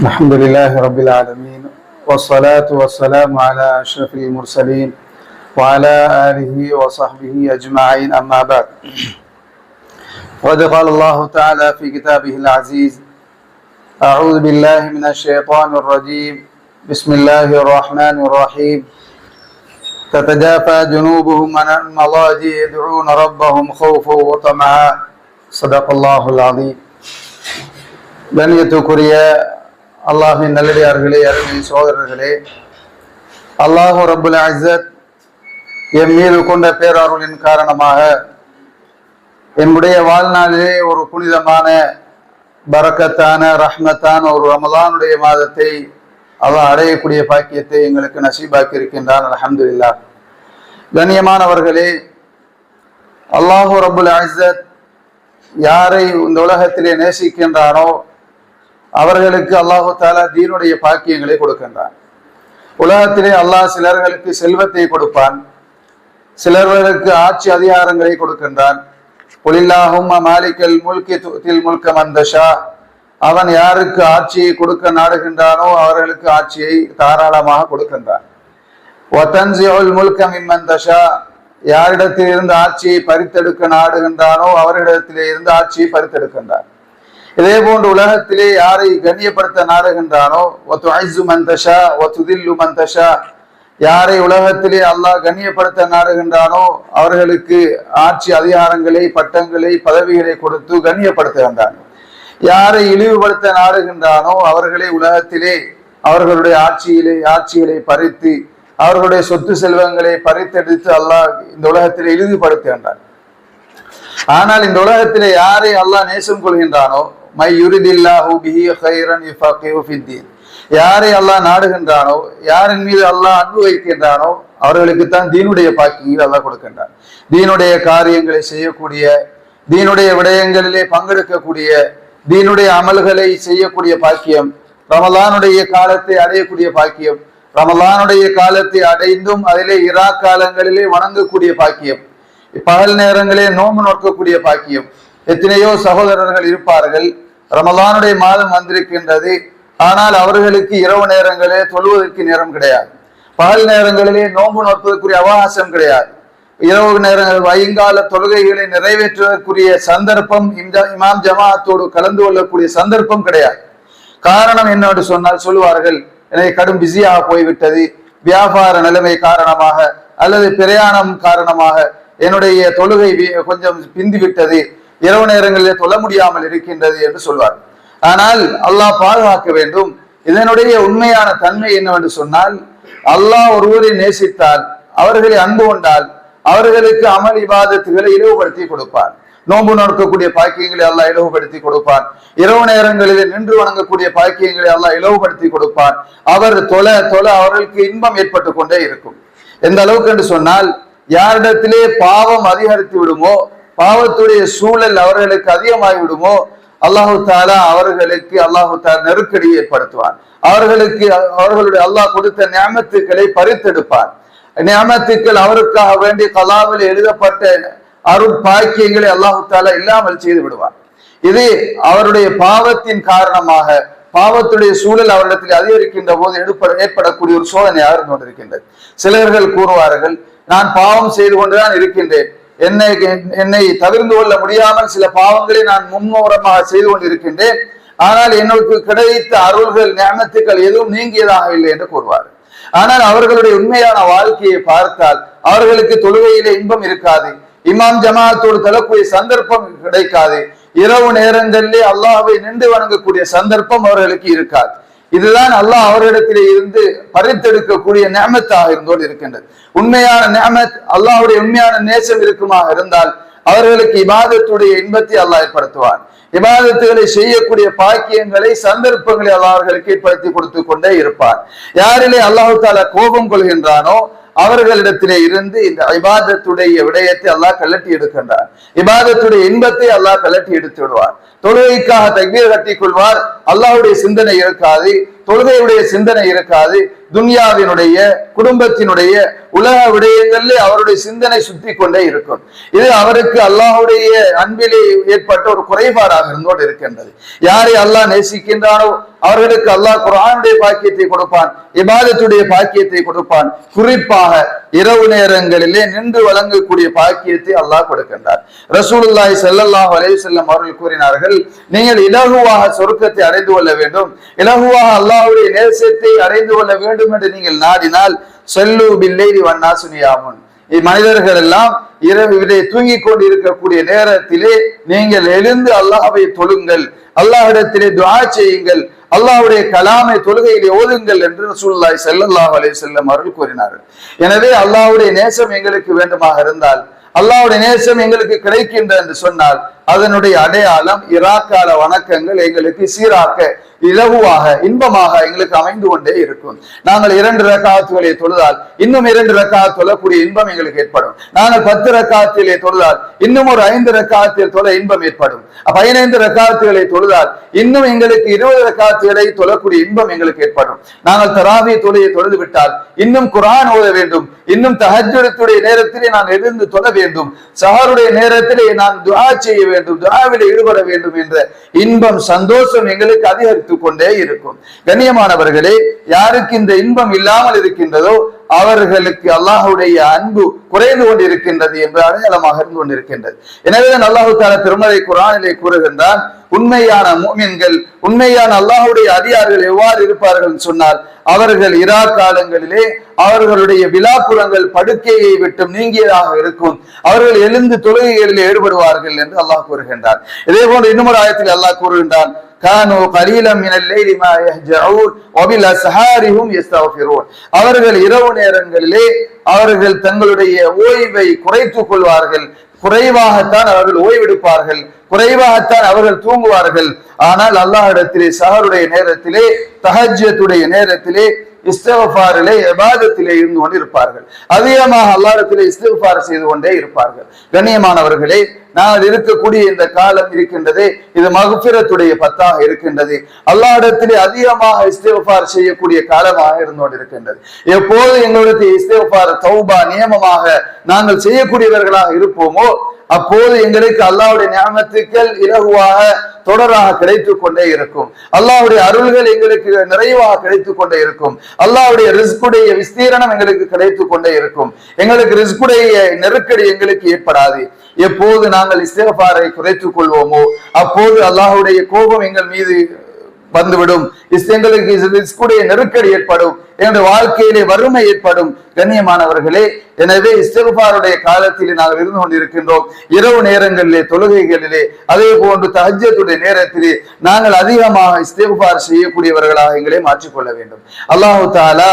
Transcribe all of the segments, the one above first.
الحمد لله رب العالمين والصلاة والسلام على أشرف المرسلين وعلى آله وصحبه أجمعين أما بعد. وقد قال الله تعالى في كتابه العزيز أعوذ بالله من الشيطان الرجيم بسم الله الرحمن الرحيم. تتجافى جنوبهم عن المضاجع يدعون ربهم خوفا وطمعا. صدق الله العظيم. بنيتكريا அல்லாஹின் நல்லடியார்களே அருமை சோதரர்களே அல்லாஹு ரபுல் அசத் என் மீது கொண்ட பேரருளின் காரணமாக என்னுடைய வாழ்நாளிலே ஒரு புனிதமான பரக்கத்தான ரஹ்மத்தான ஒரு ரமலானுடைய மாதத்தை அல்லாஹ் அடையக்கூடிய பாக்கியத்தை எங்களுக்கு நசீபாக்கி இருக்கின்றான். அலமதுல்லா கண்ணியமானவர்களே அல்லாஹு ரபுல் அசத் யாரை இந்த உலகத்திலே நேசிக்கின்றானோ அவர்களுக்கு அல்லாஹு தாலா தீனுடைய பாக்கியங்களை கொடுக்கின்றான். உலகத்திலே அல்லாஹ் சிலர்களுக்கு செல்வத்தை கொடுப்பான். சிலர்களுக்கு ஆட்சி அதிகாரங்களை கொடுக்கின்றான். புலில்லாஹும் மாலிக்கல் முல்கி தில் முல்க மந்தஷா அவன் யாருக்கு ஆட்சியை கொடுக்க நாடுகின்றானோ அவர்களுக்கு ஆட்சியை தாராளமாக கொடுக்கின்றான். ஒத்தன்சியுல் முல்கம் இம்மந்தஷா யாரிடத்தில் இருந்து ஆட்சியை பறித்தெடுக்க நாடுகின்றானோ அவர்களிடத்திலே இருந்து ஆட்சியை பறித்தெடுக்கின்றான். இதே போன்று உலகத்திலே யாரை கண்ணியப்படுத்த நாடுகின்றானோ ஒத்து ஐசு மந்தஷா ஒத்து தில்லு மந்தஷா யாரை உலகத்திலே அல்லாஹ் கண்ணியப்படுத்த நாடுகின்றானோ அவர்களுக்கு ஆட்சி அதிகாரங்களை பட்டங்களை பதவிகளை கொடுத்து கண்ணியப்படுத்துகின்றான். யாரை இழிவுபடுத்த நாடுகின்றானோ அவர்களை உலகத்திலே அவர்களுடைய ஆட்சியிலே ஆட்சிகளை பறித்து அவர்களுடைய சொத்து செல்வங்களை பறித்தெடுத்து அல்லாஹ் இந்த உலகத்திலே இழிவுபடுத்துகின்றான். ஆனால் இந்த உலகத்திலே யாரை அல்லாஹ் நேசம் கொள்கின்றானோ மை யுரிதில்லாஹு பிஹி ஃபித்தீன் யாரை அல்லாஹ் நாடுகின்றானோ யாரின் மீது அல்லாஹ் அன்பு வைக்கின்றானோ அவர்களுக்கு தான் தீனுடைய பாக்கியங்கள் அல்லாஹ் கொடுக்கின்றான். தீனுடைய காரியங்களை செய்யக்கூடிய தீனுடைய விடயங்களிலே பங்கெடுக்கக்கூடிய தீனுடைய அமல்களை செய்யக்கூடிய பாக்கியம் ரமலானுடைய காலத்தை அடையக்கூடிய பாக்கியம் ரமலானுடைய காலத்தை அடைந்தும் அதிலே இரா காலங்களிலே வணங்கக்கூடிய பாக்கியம் பகல் நேரங்களே நோம்பு நோக்கக்கூடிய பாக்கியம் எத்தனையோ சகோதரர்கள் இருப்பார்கள். ரமலானுடைய மாதம் வந்திருக்கின்றது. ஆனால் அவர்களுக்கு இரவு நேரங்களே தொழுவதற்கு நேரம் கிடையாது. பகல் நேரங்களிலே நோன்பு நோற்பதற்குரிய அவகாசம் கிடையாது. இரவு நேரங்கள் வயங்கால தொழுகைகளை நிறைவேற்றுவதற்குரிய சந்தர்ப்பம் இந்த இமாம் ஜமாத்தோடு கலந்து கொள்ளக்கூடிய சந்தர்ப்பம் கிடையாது. காரணம் என்னவென்று சொன்னால் சொல்லுவார்கள் எனக்கு கடும் பிஸியாக போய்விட்டது. வியாபார நிலைமை காரணமாக அல்லது பிரயாணம் காரணமாக என்னுடைய தொழுகை கொஞ்சம் பிந்துவிட்டது. இரவு நேரங்களில் தொல்ல முடியாமல் இருக்கின்றது என்று சொல்வார். ஆனால் அல்லாஹ் பாதுகாக்க வேண்டும். இதனுடைய உண்மையான தன்மை என்னவென்று சொன்னால் அல்லாஹ் ஒருவரை நேசித்தால் அவர்களை அன்பு கொண்டால் அவர்களுக்கு அமல் இவாதத்துகளை இழிவுபடுத்தி கொடுப்பார். நோன்பு நோக்கக்கூடிய பாக்கியங்களை எல்லாம் இலவுபடுத்தி கொடுப்பான் இரவு நேரங்களில் நின்று வணங்கக்கூடிய பாக்கியங்களை எல்லாம் இலவுபடுத்தி கொடுப்பான் அவர் தொல தொல அவர்களுக்கு இன்பம் ஏற்பட்டு கொண்டே இருக்கும். எந்த அளவுக்கு என்று சொன்னால் யாரிடத்திலே பாவம் அதிகரித்து விடுமோ பாவத்துடைய சூழல் அவர்களுக்கு அதிகமாகிவிடுமோ அல்லாஹு தாலா அவர்களுக்கு அல்லாஹு தாலா நெருக்கடி ஏற்படுத்துவார் அவர்களுக்கு அவர்களுடைய அல்லாஹ் கொடுத்த நியமத்துக்களை பறித்தெடுப்பார் நியமத்துக்கள் அவருக்காக வேண்டிய கலாவில் எழுதப்பட்ட அருள் பாக்கியங்களை அல்லாஹு தாலா இல்லாமல் செய்து விடுவார் இது அவருடைய பாவத்தின் காரணமாக பாவத்துடைய சூழல் அவரிடத்தில் அதிகரிக்கின்ற போது ஏற்படக்கூடிய ஒரு சோதனையாக இருந்து கொண்டிருக்கின்றது. சிலர்கள் கூறுவார்கள் நான் பாவம் செய்து கொண்டுதான் இருக்கின்றேன். என்னை என்னை தவிர்ந்து கொள்ள முடியாமல் சில பாவங்களை நான் முன்னோரமாக செய்து கொண்டிருக்கின்றேன். ஆனால் எனக்கு கிடைத்த அருள்கள் ஞானத்துக்கள் எதுவும் நீங்கியதாக இல்லை என்று கூறுவார். ஆனால் அவர்களுடைய உண்மையான வாழ்க்கையை பார்த்தால் அவர்களுக்கு தொழுகையிலே இன்பம் இருக்காது. இமாம் ஜமாத்தோடு தலக்கூடிய சந்தர்ப்பம் கிடைக்காது. இரவு நேரங்களிலே அல்லாஹை நின்று வணங்கக்கூடிய சந்தர்ப்பம் அவர்களுக்கு இருக்காது. இதுதான் அல்லாஹ் அவரிடத்திலே இருந்து பறித்தெடுக்கக்கூடிய நியமத்தாக இருந்தோடு இருக்கின்றது. உண்மையான நேமத் அல்லாஹுடைய உண்மையான நேசம் இருக்குமா இருந்தால் அவர்களுக்கு இபாதத்துடைய இன்பத்தை அல்லாஹ் ஏற்படுத்துவான். இபாதத்துகளை செய்யக்கூடிய பாக்கியங்களை சந்தர்ப்பங்களை அல்லாஹர்களுக்கு ஏற்படுத்தி கொடுத்து கொண்டே இருப்பார் யாரிலே அல்லாஹு தாலா கோபம் கொள்கின்றானோ அவர்களிடத்திலே இருந்து இந்த இபாதத்துடைய விடயத்தை அல்லாஹ் கலட்டி எடுக்கின்றார். இபாதத்துடைய இன்பத்தை அல்லாஹ் கலட்டி எடுத்து விடுவார். தொழுகைக்காக தக்பீர் கட்டிக் கொள்வார். அல்லாஹுடைய சிந்தனை இருக்காது. தொழுகையுடைய சிந்தனை இருக்காது. துன்யாவினுடைய குடும்பத்தினுடைய உலக விடயங்களில் அவருடைய சிந்தனை சுத்தி கொண்டே இருக்கும். இது அவருக்கு அல்லாஹுடைய அன்பிலே ஏற்பட்ட ஒரு குறைபாடாக இருந்தோடு இருக்கின்றது. யாரை அல்லாஹ் நேசிக்கின்றானோ அவர்களுக்கு அல்லாஹ் குரானுடைய பாக்கியத்தை கொடுப்பான் இபாதத்துடைய பாக்கியத்தை கொடுப்பான். குறிப்பாக இரவு நேரங்களிலே நின்று வழங்கக்கூடிய பாக்கியத்தை அல்லாஹ் கொடுக்கின்றார். ரசூலுல்லாய் ஸல்லல்லாஹு அலைஹி செல்லம் அவர்கள் கூறினார்கள் நீங்கள் இலகுவாக சொருக்கத்தை அடைந்து கொள்ள வேண்டும். இலகுவாக அல்லாஹ்வுடைய நேசத்தை அடைந்து கொள்ள வேண்டும் என்று நீங்கள் நாடினால் செல்லு பில்லைரி வண்ணா சுனியாமுன் மனிதர்கள் எல்லாம் இதை தூங்கிக் கொண்டு இருக்கக்கூடிய நேரத்திலே நீங்கள் எழுந்து அல்லாஹ்வை தொழுங்கள். அல்லாஹிடத்திலே துவா செய்யுங்கள். அல்லாஹுடைய கலாமை தொழுகையிலே ஓதுங்கள் என்று ரசூலுல்லாஹி செல்லல்லாஹ் அலே வஸல்லம் அவர்கள் கூறினார்கள். எனவே அல்லாஹுடைய நேசம் எங்களுக்கு வேண்டுமாக இருந்தால் அல்லாவுடைய நேசம் எங்களுக்கு கிடைக்கின்ற என்று சொன்னால் அதனுடைய அடையாளம் இராக்கால வணக்கங்கள் எங்களுக்கு சீராக்க இலகுவாக இன்பமாக எங்களுக்கு அமைந்து கொண்டே இருக்கும். நாங்கள் இரண்டு ரக்காத்துகளை தொழுதால் இன்னும் இரண்டு ரக்கா தொழக்கூடிய இன்பம் எங்களுக்கு ஏற்படும். நாங்கள் பத்து ரக்காத்திலே தொழுதால் இன்னும் ஒரு ஐந்து ரக்காத்தில் தொழ இன்பம் ஏற்படும். பதினைந்து ரக்காத்துகளை தொழுதால் இன்னும் எங்களுக்கு இருபது ரக்காத்துகளை தொழக்கூடிய இன்பம் எங்களுக்கு ஏற்படும். நாங்கள் தராவிய தொழிலை தொழுது விட்டால் இன்னும் குரான் ஓத வேண்டும். இன்னும் தஹஜுடைய நேரத்திலே நான் எழுந்து தொழ வேண்டும். சஹருடைய நேரத்திலே நான் துரா செய்ய வேண்டும். துஆவிலே ஈடுபட வேண்டும் என்ற இன்பம் சந்தோஷம் எங்களுக்கு அதிகரித்துக் கொண்டே இருக்கும். கண்ணியமானவர்களே யாருக்கு இந்த இன்பம் இல்லாமல் இருக்கின்றதோ அவர்களுக்கு அல்லாஹுடைய அன்பு குறைந்து கொண்டிருக்கின்றது என்று அடையாளமாக இருந்து கொண்டிருக்கின்றது. எனவே அல்லாஹு தால திருமலை குரானிலே கூறுகின்றான் உண்மையான மூமின்கள் உண்மையான அல்லாஹுடைய அதிகாரிகள் எவ்வாறு இருப்பார்கள்? சொன்னால் அவர்கள் இரா காலங்களிலே அவர்களுடைய விழாப்புறங்கள் படுக்கையை விட்டு நீங்கியதாக இருக்கும். அவர்கள் எழுந்து தொழுகைகளில் ஈடுபடுவார்கள் என்று அல்லாஹ் கூறுகின்றார் இதே போன்று இன்னும் ஒரு ஆயத்தில் அல்லாஹ் கூறுகின்றான் கானோ கலீலம் அவர்கள் இரவு நேரங்களிலே அவர்கள் தங்களுடைய ஓய்வை குறைத்துக் கொள்வார்கள். குறைவாகத்தான் அவர்கள் ஓய்வெடுப்பார்கள். குறைவாகத்தான் அவர்கள் தூங்குவார்கள். ஆனால் அல்லாஹிடத்திலே சஹருடைய நேரத்திலே தஹஜத்துடைய நேரத்திலே இஸ்தவஃபாரிலே எபாதத்திலே இருந்து கொண்டு இருப்பார்கள் அதிகமாக அல்லாஹத்திலே இஸ்தவஃபார் செய்து கொண்டே இருப்பார்கள். கண்ணியமானவர்களே நான் இருக்கக்கூடிய இந்த காலம் இருக்கின்றது இது மகுபிரத்துடைய பத்தாக இருக்கின்றது. அல்லாடத்திலே அதிகமாக இஸ்தகஃபார் செய்யக்கூடிய காலமாக இருந்து கொண்டிருக்கின்றது எப்போது எங்களுடைய இஸ்தகஃபார் தௌபா நியமமாக நாங்கள் செய்யக்கூடியவர்களாக இருப்போமோ அப்போது எங்களுக்கு அல்லாவுடைய ஞாபகத்துக்கள் இலகுவாக தொடராக கிடைத்துக் கொண்டே இருக்கும். அல்லாவுடைய அருள்கள் எங்களுக்கு நிறைவாக கிடைத்துக் கொண்டே இருக்கும். அல்லாவுடைய ரிஸ்குடைய விஸ்தீரணம் எங்களுக்கு கிடைத்துக் கொண்டே இருக்கும். எங்களுக்கு ரிஸ்குடைய நெருக்கடி எங்களுக்கு ஏற்படாது. எப்போது நாங்கள் இஸ்தேஃபாரை குறைத்துக் கொள்வோமோ அப்போது அல்லாஹுடைய கோபம் எங்கள் மீது வந்துவிடும். எங்களுக்கு ரிஸ்குடைய நெருக்கடி ஏற்படும். என்னுடைய வாழ்க்கையிலே வறுமை ஏற்படும். கண்ணியமானவர்களே எனவே இஸ்தகுபாருடைய காலத்தில் நாங்கள் இருந்து கொண்டிருக்கின்றோம். இரவு நேரங்களிலே தொழுகைகளிலே அதே போன்று தஹஜத்துடைய நேரத்திலே நாங்கள் அதிகமாக இஸ்தகுபார் செய்யக்கூடியவர்களாக எங்களை மாற்றிக்கொள்ள வேண்டும். அல்லாஹு தாலா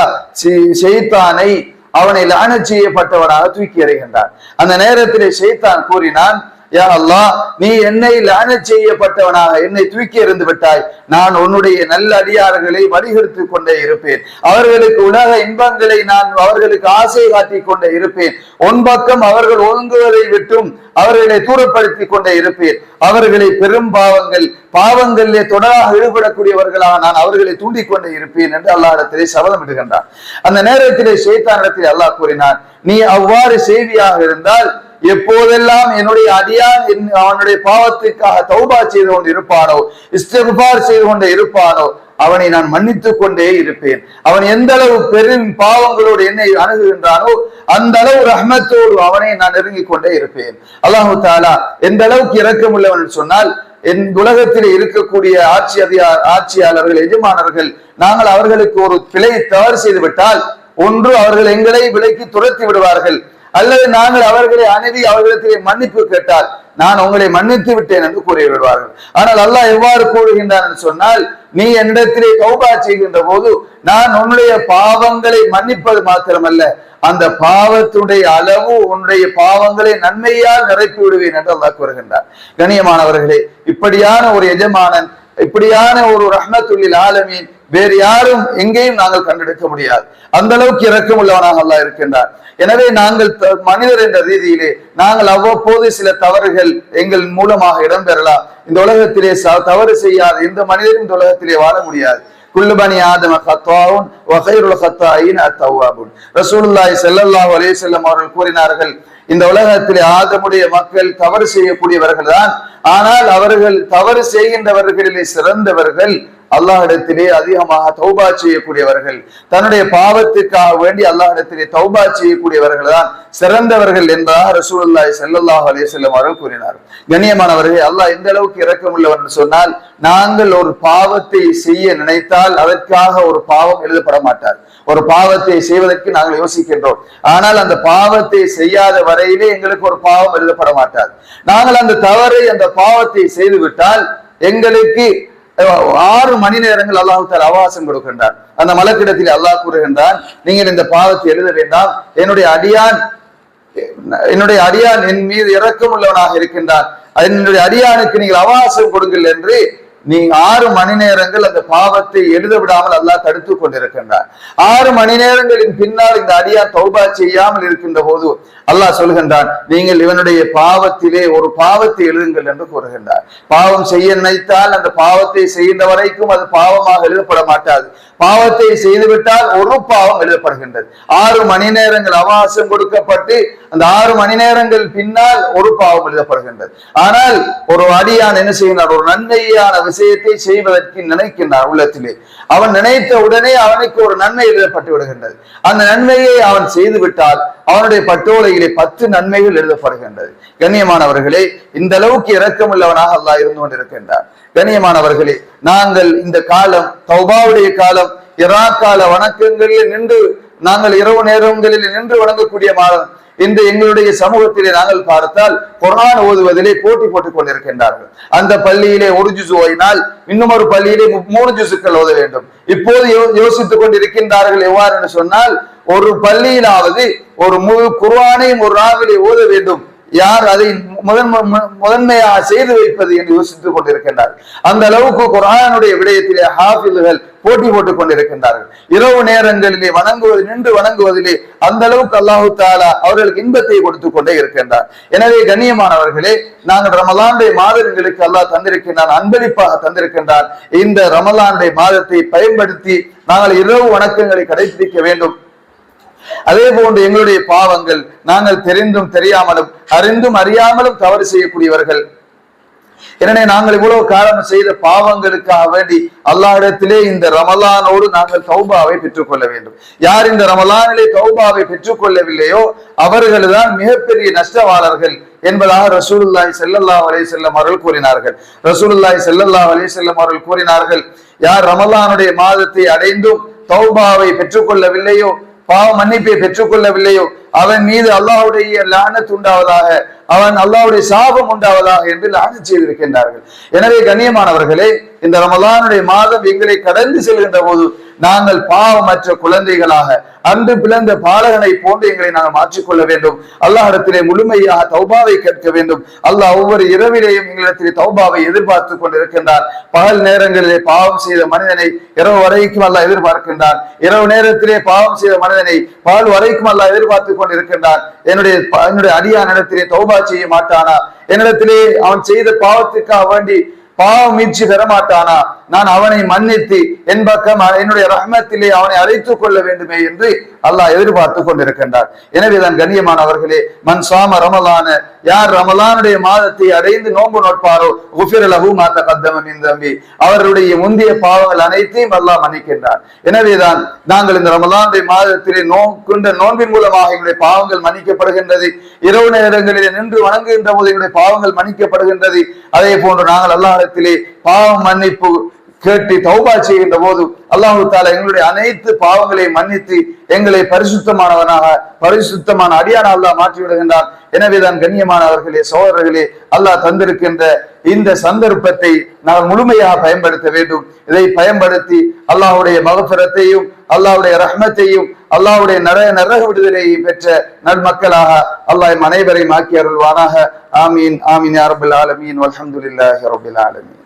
செய்தானை அவனை லானச் செய்யப்பட்டவனாக தூக்கி எறிகின்றான். அந்த நேரத்திலே செய்தான் கூறினான் யா அல்லா நீ என்னை லான செய்யப்பட்டவனாக என்னை தூக்கி இருந்து விட்டாய். நான் உன்னுடைய நல்ல அடியார்களை வடிகெடுத்து கொண்டே இருப்பேன். அவர்களுக்கு உலக இன்பங்களை நான் அவர்களுக்கு ஆசை காட்டிக் கொண்டே இருப்பேன். உன் பக்கம் அவர்கள் ஒழுங்குவதை விட்டும் அவர்களை தூரப்படுத்தி கொண்டே இருப்பேன். அவர்களை பெரும் பாவங்கள் பாவங்களிலே தொடராக ஈடுபடக்கூடியவர்களாக நான் அவர்களை தூண்டிக்கொண்டே இருப்பேன் என்று அல்லாஹிடத்திலே சபதம் இடுகின்றான். அந்த நேரத்திலே சேத்தானிடத்தில் அல்லாஹ் கூறினான் நீ அவ்வாறு செய்தியாக இருந்தால் எப்போதெல்லாம் என்னுடைய அடியான் அவனுடைய பாவத்திற்காக தௌபா செய்து கொண்டு இருப்பானோ இஸ்திஃபார் செய்து கொண்டு இருப்பானோ அவனை நான் மன்னித்துக் கொண்டே இருப்பேன். அவன் எந்த அளவு பெரும் பாவங்களோடு என்னை அணுகுகின்றானோ அந்த அளவு ரஹ்மத்தோடு அவனை நான் நெருங்கிக் கொண்டே இருப்பேன். அல்லாஹு தாலா எந்த அளவுக்கு இறக்கம் உள்ளவன் சொன்னால் என் உலகத்தில் இருக்கக்கூடிய ஆட்சி அதிகார ஆட்சியாளர்கள் எஜமானர்கள் நாங்கள் அவர்களுக்கு ஒரு பிழையை தவறு செய்து விட்டால் ஒன்று அவர்கள் எங்களை விலைக்கு துரத்தி விடுவார்கள் அல்லது நாங்கள் அவர்களை அணுகி அவர்களிடத்திலே மன்னிப்பு கேட்டால் நான் உங்களை மன்னித்து விட்டேன் என்று கூறி விடுவார்கள் ஆனால் அல்லாஹ் எவ்வாறு கூறுகின்றான் என்று சொன்னால் நீ என்னிடத்திலே கௌபா செய்கின்ற போது நான் உன்னுடைய பாவங்களை மன்னிப்பது மாத்திரமல்ல அந்த பாவத்துடைய அளவு உன்னுடைய பாவங்களை நன்மையால் நிரப்பி விடுவேன் என்று அல்லாஹ் கூறுகின்றார் கணியமானவர்களே இப்படியான ஒரு எஜமானன் இப்படியான ஒரு ரஹ்மத்துள்ளில் ஆலமீன் வேறு யாரும் எங்கேயும் நாங்கள் கண்டெடுக்க முடியாது. அந்த அளவுக்கு இறக்கம் உள்ளவனாக அல்லா இருக்கின்றார் எனவே நாங்கள் மனிதர் என்ற ரீதியிலே நாங்கள் அவ்வப்போது சில தவறுகள் எங்கள் மூலமாக இடம்பெறலாம். இந்த உலகத்திலே தவறு செய்யாத. எந்த மனிதரும் இந்த உலகத்திலே வாழ முடியாது. குல்லுபனி ஆதம கத்தாவும் வகைருல கத்தாயின் அத்தவாபுன். ரசூலுல்லாய் செல்லல்லாஹ் அலே செல்லம் அவர்கள் கூறினார்கள் இந்த உலகத்திலே ஆதமுடைய மக்கள் தவறு செய்யக்கூடியவர்கள் தான் ஆனால் அவர்கள் தவறு செய்கின்றவர்களிலே சிறந்தவர்கள். அல்லாஹிடத்திலே அதிகமாக தௌபா செய்யக்கூடியவர்கள் தன்னுடைய பாவத்துக்காக வேண்டி அல்லாஹிடத்திலே தௌபா செய்யக்கூடியவர்கள் தான் சிறந்தவர்கள் என்பதாக ரசூலுல்லாஹி செல்லல்லாஹ் அலைஹி அவர்கள் கூறினார் கண்ணியமானவர்கள் அல்லாஹ் எந்த அளவுக்கு இரக்கமுள்ளவர் என்று சொன்னால் நாங்கள் ஒரு பாவத்தை செய்ய நினைத்தால் அதற்காக ஒரு பாவம் எழுதப்பட மாட்டார். ஒரு பாவத்தை செய்வதற்கு நாங்கள் யோசிக்கின்றோம். ஆனால் அந்த பாவத்தை செய்யாத வரையிலே எங்களுக்கு ஒரு பாவம் எழுதப்பட மாட்டார். நாங்கள் அந்த தவறை அந்த பாவத்தை செய்துவிட்டால் எங்களுக்கு ஆறு மணி நேரங்கள் அல்லாஹு தால் அவகாசம் கொடுக்கின்றார் அந்த மலக்கிடத்தில் அல்லாஹ் கூறுகின்றான் நீங்கள் இந்த பாவத்தை எழுத வேண்டாம். என்னுடைய அடியான் என்னுடைய அடியான் என் மீது இறக்கம் உள்ளவனாக இருக்கின்றான். என்னுடைய அடியானுக்கு நீங்கள் அவகாசம் கொடுங்கள் என்று நீ ஆறு மணி நேரங்கள் அந்த பாவத்தை எழுத விடாமல் அல்லாஹ் தடுத்து கொண்டிருக்கின்றார் ஆறு மணி நேரங்களின் பின்னால் இந்த அடியா தௌபா செய்யாமல் இருக்கின்ற போது அல்லாஹ் சொல்கின்றான் நீங்கள் இவனுடைய பாவத்திலே ஒரு பாவத்தை எழுதுங்கள் என்று கூறுகின்றார். பாவம் செய்ய நினைத்தால் அந்த பாவத்தை செய்கின்ற வரைக்கும் அது பாவமாக எழுதப்பட மாட்டாது. பாவத்தை செய்துவிட்டால் ஒரு பாவம் எழுதப்படுகின்றது. ஆறு மணி நேரங்கள் அவகாசம் கொடுக்கப்பட்டு அந்த ஆறு மணி நேரங்கள் பின்னால் ஒரு பாவம் எழுதப்படுகின்றது. ஆனால் ஒரு அடியான் என்ன செய்கிறார் ஒரு நன்மையான விஷயத்தை செய்வதற்கு நினைக்கின்றார் உள்ளத்திலே. அவன் நினைத்த உடனே அவனுக்கு ஒரு நன்மை எழுதப்பட்டு விடுகின்றது. அந்த நன்மையை அவன் செய்துவிட்டால் அவனுடைய பட்டோலையிலே பத்து நன்மைகள் எழுதப்படுகின்றது. கண்ணியமானவர்களே இந்த அளவுக்கு இரக்கமுள்ளவனாக அல்லாஹ் இருந்து கொண்டிருக்கின்றார் கண்ணியமானவர்களே நாங்கள் இந்த காலம் தௌபாவுடைய காலம் இரா கால வணக்கங்களில் நின்று நாங்கள் இரவு நேரங்களில் நின்று வணங்கக்கூடிய மாதம். இந்த எங்களுடைய சமூகத்திலே நாங்கள் பார்த்தால் குரான் ஓதுவதிலே போட்டி போட்டுக் கொண்டிருக்கின்றார்கள். அந்த பள்ளியிலே ஒரு ஜுசு ஓயினால் இன்னும் ஒரு பள்ளியிலே மூணு ஜுசுக்கள் ஓத வேண்டும். இப்போது யோசித்துக் கொண்டிருக்கின்றார்கள் எவ்வாறு என்று சொன்னால் ஒரு பள்ளியிலாவது ஒரு முழு குர்வானையும் ஒரு ராவிலே ஓத வேண்டும். யார் அதை முதன் முதன்மையாக செய்து வைப்பது என்று யோசித்துக் கொண்டிருக்கின்றார். அந்த அளவுக்கு குரானுடைய விடயத்திலே ஹாஃபில்கள் போட்டி போட்டுக் கொண்டிருக்கின்றார்கள். இரவு நேரங்களிலே வணங்குவது நின்று வணங்குவதிலே அந்த அளவுக்கு அல்லாஹு தாலா அவர்களுக்கு இன்பத்தை கொடுத்து கொண்டே இருக்கின்றார். எனவே கண்ணியமானவர்களே நாங்கள் ரமலானுடைய மாதங்களுக்கு அல்லாஹ் தந்திருக்கின்றான் அன்பளிப்பாக தந்திருக்கின்றான். இந்த ரமலானுடைய மாதத்தை பயன்படுத்தி நாங்கள் இரவு வணக்கங்களை கடைபிடிக்க வேண்டும். அதே போன்று எங்களுடைய பாவங்கள் நாங்கள் தெரிந்தும் தெரியாமலும் அறிந்தும் அறியாமலும் தவறு செய்யக்கூடியவர்கள். எனவே நாங்கள் இவ்வளவு காரணம் செய்த பாவங்களுக்காக வேண்டி அல்லாஹிடத்திலே இந்த ரமலானோடு நாங்கள் தௌபாவை பெற்றுக்கொள்ள வேண்டும். யார் இந்த ரமலானிலே தௌபாவை பெற்றுக்கொள்ளவில்லையோ அவர்கள் தான் மிகப்பெரிய நஷ்டவாளர்கள் என்பதாக ரசூலுல்லாய் செல்லல்லா அலே செல்லம் அவர்கள் கூறினார்கள். ரசூலுல்லாய் செல்லல்லா அலே செல்லம் அவர்கள் கூறினார்கள் யார் ரமலானுடைய மாதத்தை அடைந்தும் தௌபாவை பெற்றுக்கொள்ளவில்லையோ பாவ மன்னிப்பை பெற்றுக்கொள்ளவில்லையோ? அவன் மீது அல்லாஹுடைய லானத் உண்டாவதாக அவன் அல்லாவுடைய சாபம் உண்டாவதாக என்று லானத் செய்திருக்கின்றார்கள். எனவே கண்ணியமானவர்களே இந்த ரமலானுடைய மாதம் எங்களை கடந்து செல்கின்ற போது நாங்கள் பாவமற்ற குழந்தைகளாக அன்று பிளந்த பாலகனை போன்று எங்களை நாங்கள் மாற்றிக்கொள்ள வேண்டும். அல்லாஹிடத்திலே முழுமையாக தௌபாவை கேட்க வேண்டும். அல்லாஹ் ஒவ்வொரு இரவிலேயும் எங்களிடத்திலே தௌபாவை எதிர்பார்த்து கொண்டிருக்கின்றார் பகல் நேரங்களிலே பாவம் செய்த மனிதனை இரவு வரைக்கும் அல்லாஹ் எதிர்பார்க்கின்றான். இரவு நேரத்திலே பாவம் செய்த மனிதனை பகல் வரைக்கும் அல்லாஹ் எதிர்பார்த்து கொண்டிருக்கின்றான். என்னுடைய என்னுடைய அடியானிடத்திலே தௌபா செய்ய மாட்டானா? என்னிடத்திலே அவன் செய்த பாவத்துக்காக வேண்டி பாவ மீட்சி பெறமாட்டானா நான் அவனை மன்னித்து என் பக்கம் என்னுடைய ரஹ்மத்திலே அவனை அழைத்துக் கொள்ள வேண்டுமே என்று அல்லாஹ் எதிர்பார்த்து கொண்டிருக்கின்றார். எனவே தான் கண்ணியமானவர்களே மண் சாம ரமலான யார் ரமலானுடைய மாதத்தை அடைந்து நோன்பு நோட்பாரோ குஃபிர் மாத்த கத்தமின் தம்பி அவர்களுடைய முந்தைய பாவங்கள் அனைத்தையும் அல்லாஹ் மன்னிக்கின்றார். எனவேதான் நாங்கள் இந்த ரமலானுடைய மாதத்திலே நோக்குண்ட நோன்பின் மூலமாக எங்களுடைய பாவங்கள் மன்னிக்கப்படுகின்றது. இரவு நேரங்களிலே நின்று வணங்குகின்ற போது எங்களுடைய பாவங்கள் மன்னிக்கப்படுகின்றது. அதே போன்று நாங்கள் அல்லாஹத்திலே பாவம் மன்னிப்பு கேட்டு தௌபா செய்கின்ற போது அல்லாஹு தாலா எங்களுடைய அனைத்து பாவங்களையும் மன்னித்து எங்களை பரிசுத்தமானவனாக பரிசுத்தமான அடியான அல்லாஹ் மாற்றி விடுகின்றான். எனவேதான் கண்ணியமானவர்களே சோதரர்களே அல்லாஹ் தந்திருக்கின்ற இந்த சந்தர்ப்பத்தை நாம் முழுமையாக பயன்படுத்த வேண்டும். இதை பயன்படுத்தி அல்லாஹுடைய மகப்பிரத்தையும் அல்லாஹுடைய ரஹ்மத்தையும் அல்லாஹுடைய நர நரக விடுதலையை பெற்ற நன்மக்களாக அல்லாஹ் அனைவரையும் ஆக்கி அருள்வானாக. ஆமீன் ஆமீன் அரபுல் ஆலமீன். அலமதுல்லாஹி ரபுல் ஆலமீன்.